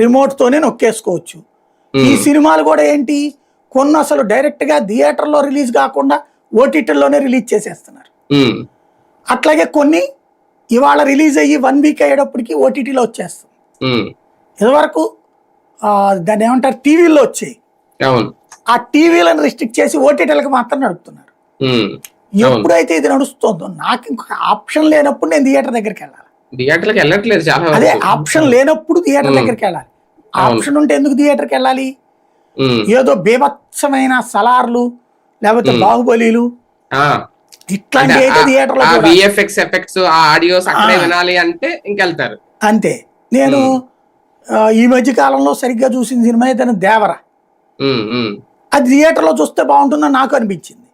Remote తోనే నొక్కేసుకోవచ్చు. ఈ ఉమ్, సినిమాలు కూడా ఏంటి? కొన్ని అసలు డైరెక్ట్గా థియేటర్లో రిలీజ్ కాకుండా ఓటీటీలోనే రిలీజ్ చేసేస్తున్నారు. ఉమ్, అట్లాగే కొన్ని ఇవాళ రిలీజ్ అయ్యి వన్ వీక్ అయ్యేటప్పటికి ఓటీటీలో వచ్చేస్తుంది ఇదివరకు దాన్ని ఏమంటారు? టీవీలో వచ్చాయి. ఆ టీవీలను రిస్ట్రిక్ట్ చేసి ఓటీటీలకు మాత్రం నడుపుతున్నారు. ఎప్పుడైతే ఇది నడుస్తుందో నాకు ఇంకొక ఆప్షన్ లేనప్పుడు నేను థియేటర్ దగ్గరికి వెళ్ళాలి. థియేటర్లకు వెళ్ళట్లేదు చాలా అదే. ఆప్షన్ లేనప్పుడు థియేటర్. దగ్గరికి వెళ్ళాలి. ఆప్షన్ ఉంటే ఎందుకు థియేటర్కి వెళ్ళాలి? ఏదో బీభత్సమైన సలార్లు లేకపోతే. బాహుబలిలు. ఇట్లాంటి అయితే థియేటర్లో ఆ చూడాలి. విఎఫ్ఎక్స్ ఎఫెక్ట్స్ ఆ ఆడియోస్ అక్కడే. వినాలి అంటే ఇంకెళ్తారు. అంతే. నేను ఈ మధ్య కాలంలో సరిగ్గా చూసిన సినిమా అయితే దేవర. అది థియేటర్లో చూస్తే బాగుంటుందని నాకు అనిపించింది.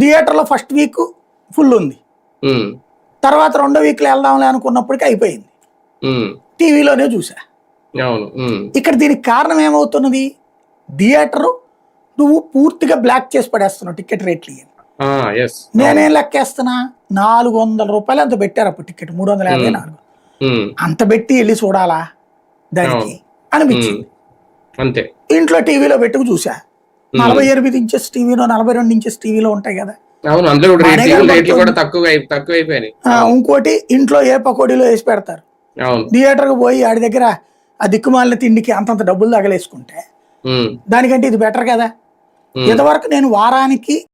థియేటర్లో ఫస్ట్ వీక్ ఫుల్ ఉంది. తర్వాత రెండో వీక్లో వెళ్దాంలే అనుకున్నప్పటికీ అయిపోయింది. టీవీలోనే చూసా. ఇక్కడ దీనికి కారణం ఏమవుతున్నది? థియేటరు నువ్వు పూర్తిగా బ్లాక్ చేసి పడేస్తున్నావు టికెట్ రేట్లు నేనేం లెక్కేస్తున్నా? నాలుగు వందల రూపాయలు అంత పెట్టారు అప్పుడు టికెట్. మూడు వందల యాభై. నాలుగు. అంత పెట్టి వెళ్ళి చూడాలా దానికి అనిపించింది. అంతే. ఇంట్లో టీవీలో పెట్టుకు చూసా. నలభై ఎనిమిది ఇంచెస్ టీవీలో నలభై రెండు ఇంచెస్ టీవీలో ఉంటాయి కదా. అవును అందులో కూడా బాగానే రేట్లు రేట్లు కనబడుతుంది. కూడా తక్కువ తక్కువ అయిపోయినాయి ఆ, ఇంకోటి ఇంట్లో ఏ పకోడీలో వేసి పెడతారు? అవును. థియేటర్కి పోయి ఆడి దగ్గర ఆ దిక్కుమాలిన తిండికి అంతంత డబ్బులు తగలేసుకుంటే దానికంటే ఇది బెటర్ కదా? ఇంతవరకు నేను వారానికి